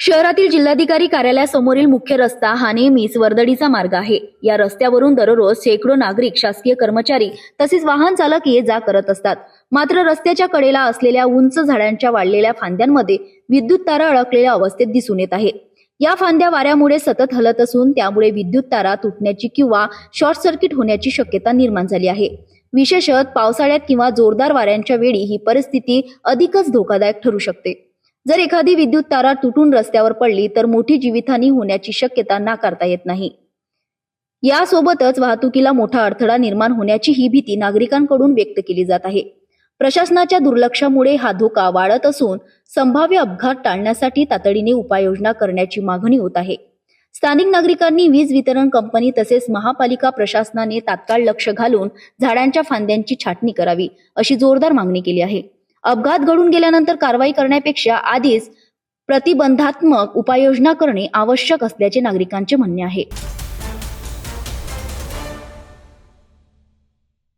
शहरातील जिल्हाधिकारी कार्यालयासमोरील मुख्य रस्ता हा नेहमीच वर्दळीचा मार्ग आहे. या रस्त्यावरून दररोज शेकडो नागरिक शासकीय कर्मचारी तसेच वाहन चालक ये जा करत असतात. मात्र रस्त्याच्या कडेला असलेल्या उंच झाडांच्या वाढलेल्या फांद्यांमध्ये विद्युत तारा अडकलेल्या अवस्थेत दिसून येत आहे. या फांद्या वाऱ्यामुळे सतत हलत असून त्यामुळे विद्युत तारा तुटण्याची किंवा शॉर्ट सर्किट होण्याची शक्यता निर्माण झाली आहे. विशेषत पावसाळ्यात किंवा जोरदार वाऱ्यांच्या वेळी ही परिस्थिती अधिकच धोकादायक ठरू शकते. जर एखादी विद्युत तारा तुटून रस्त्यावर पडली तर मोठी जीवितहानी होण्याची शक्यता नाकारता येत नाही. यासोबतच वाहतुकीला मोठा अडथळा निर्माण होण्याची ही भीती नागरिकांकडून व्यक्त केली जात आहे. प्रशासनाच्या दुर्लक्षामुळे हा धोका वाढत असून संभाव्य अपघात टाळण्यासाठी तातडीने उपाययोजना करण्याची मागणी होत आहे. स्थानिक नागरिकांनी वीज वितरण कंपनी तसेच महापालिका प्रशासनाने तात्काळ लक्ष घालून झाडांच्या फांद्यांची छाटणी करावी अशी जोरदार मागणी केली आहे. अपघात घडून गेल्यानंतर कारवाई करण्यापेक्षा आधीच प्रतिबंधात्मक उपाययोजना करणे आवश्यक असल्याचे नागरिकांचे म्हणणे आहे.